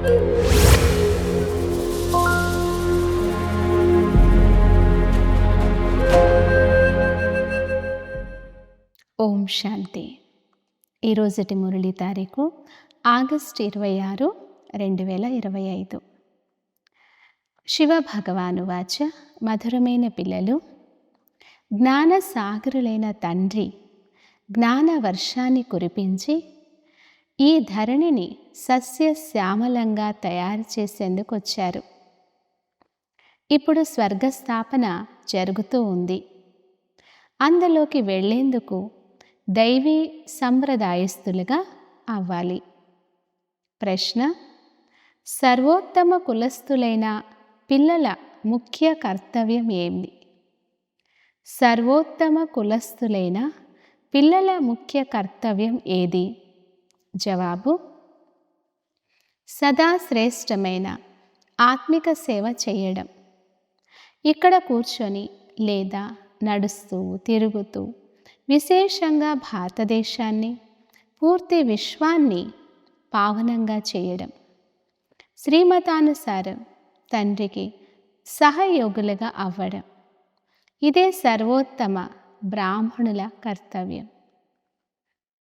ఓం శాంతి. ఈరోజటి మురళి తారీఖు ఆగస్ట్ ఇరవై ఆరు రెండు వేల ఇరవై ఐదు. శివ భగవాను వాచ మధురమైన పిల్లలు జ్ఞాన సాగరులైన తండ్రి జ్ఞాన వర్షాన్ని కురిపించి ఈ ధరణిని సస్య శ్యామలంగా తయారు చేసేందుకు వచ్చారు. ఇప్పుడు స్వర్గస్థాపన జరుగుతూ ఉంది. అందులోకి వెళ్ళేందుకు దైవీ సంప్రదాయస్తులుగా అవ్వాలి. ప్రశ్న సర్వోత్తమ కులస్థులైన పిల్లల ముఖ్య కర్తవ్యం ఏంది సర్వోత్తమ కులస్థులైన పిల్లల ముఖ్య కర్తవ్యం ఏది? జవాబు. సదా శ్రేష్టమైన ఆత్మిక సేవ చేయడం. ఇక్కడ కూర్చొని లేదా నడుస్తూ తిరుగుతూ విశేషంగా భారతదేశాన్ని పూర్తి విశ్వాన్ని పావనంగా చేయడం. శ్రీమతానుసారం తండ్రికి సహయోగులుగా అవ్వడం. ఇదే సర్వోత్తమ బ్రాహ్మణుల కర్తవ్యం.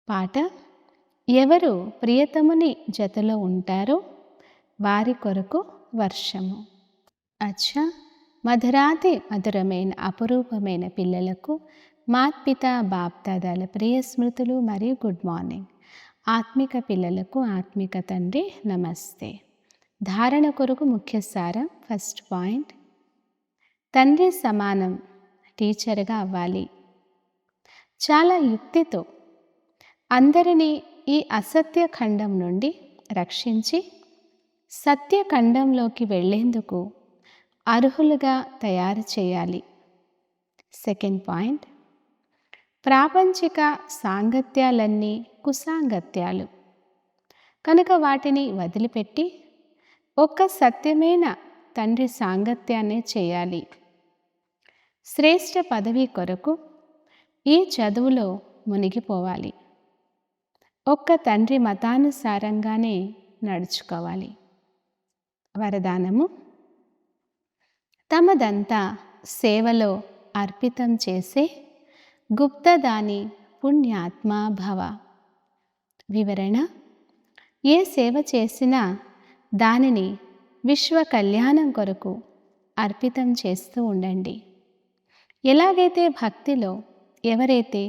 పాట ఎవరు ప్రియతముని జతలో ఉంటారో వారి కొరకు వర్షము. అచ్చా! మధురాతి మధురమైన అపురూపమైన పిల్లలకు మాత్పిత బాప్దాదాల ప్రియ స్మృతులు మరియు గుడ్ మార్నింగ్. ఆత్మిక పిల్లలకు ఆత్మిక తండ్రి నమస్తే. ధారణ కొరకు ముఖ్య సారం ఫస్ట్ పాయింట్. తండ్రి సమానం టీచర్గా అవ్వాలి. చాలా యుక్తితో అందరినీ ఈ అసత్య ఖండం నుండి రక్షించి సత్యఖండంలోకి వెళ్ళేందుకు అర్హులుగా తయారు చేయాలి. సెకండ్ పాయింట్ ప్రాపంచిక సాంగత్యాలన్నీ కుసాంగత్యాలు. కనుక వాటిని వదిలిపెట్టి ఒక్క సత్యమైన తండ్రి సాంగత్యాన్ని చేయాలి. శ్రేష్ఠ పదవి కొరకు ఈ చదువులో మునిగిపోవాలి. ఒక్క తండ్రి మతానుసారంగానే నడుచుకోవాలి. వరదానము తమదంతా సేవలో అర్పితం చేసే గుప్తదాని పుణ్యాత్మా భవ. వివరణ ఏ సేవ చేసినా దానిని విశ్వ కళ్యాణం కొరకు అర్పితం చేస్తూ ఉండండి. ఎలాగైతే భక్తిలో ఎవరైతే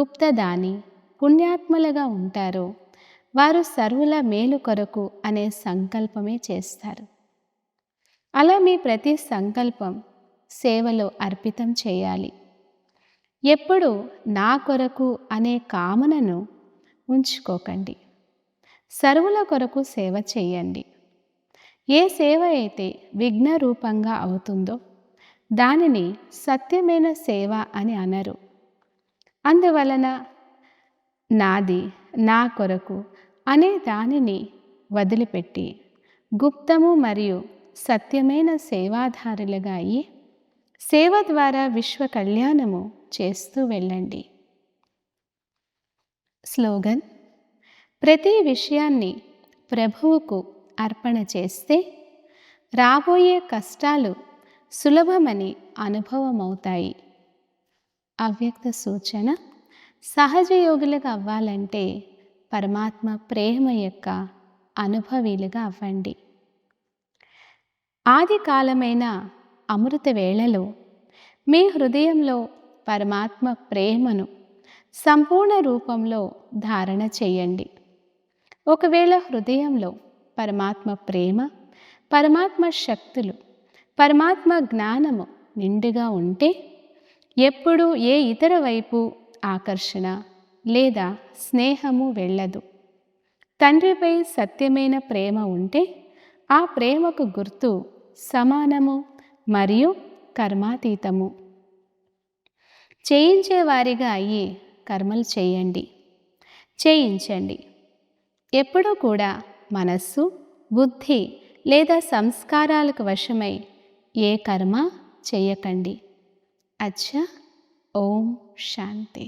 గుప్తదాని పుణ్యాత్మలుగా ఉంటారో వారు సర్వుల మేలు కొరకు అనే సంకల్పమే చేస్తారు. అలా మీ ప్రతి సంకల్పం సేవలో అర్పితం చేయాలి. ఎప్పుడు నా కొరకు అనే కామనను ఉంచుకోకండి. సర్వుల కొరకు సేవ చేయండి. ఏ సేవ అయితే విఘ్న రూపంగా అవుతుందో దానిని సత్యమైన సేవ అని అనరు. అందువలన నాది నా కొరకు అనే దానిని వదిలిపెట్టి గుప్తము మరియు సత్యమైన సేవాధారులుగా అయ్యి సేవ ద్వారా విశ్వ కళ్యాణము చేస్తూ వెళ్ళండి. స్లోగన్ ప్రతి విషయాన్ని ప్రభువుకు అర్పణ చేస్తే రాబోయే కష్టాలు సులభమని అనుభవమవుతాయి. అవ్యక్త సూచన సహజయోగులుగా అవ్వాలంటే పరమాత్మ ప్రేమ యొక్క అనుభవీలుగా అవ్వండి. ఆది కాలమైన అమృత వేళలో మీ హృదయంలో పరమాత్మ ప్రేమను సంపూర్ణ రూపంలో ధారణ చేయండి. ఒకవేళ హృదయంలో పరమాత్మ ప్రేమ పరమాత్మ శక్తులు పరమాత్మ జ్ఞానము నిండుగా ఉంటే ఎప్పుడు ఏ ఇతర వైపు ఆకర్షణ లేదా స్నేహము వెళ్ళదు. తండ్రిపై సత్యమైన ప్రేమ ఉంటే ఆ ప్రేమకు గుర్తు సమానము మరియు కర్మాతీతము. చేయించేవారిగా అయ్యి కర్మలు చేయండి. చేయించండి. ఎప్పుడూ కూడా మనస్సు బుద్ధి లేదా సంస్కారాలకు వశమై ఏ కర్మ చేయకండి. అచ్చా ఓం. శాంతి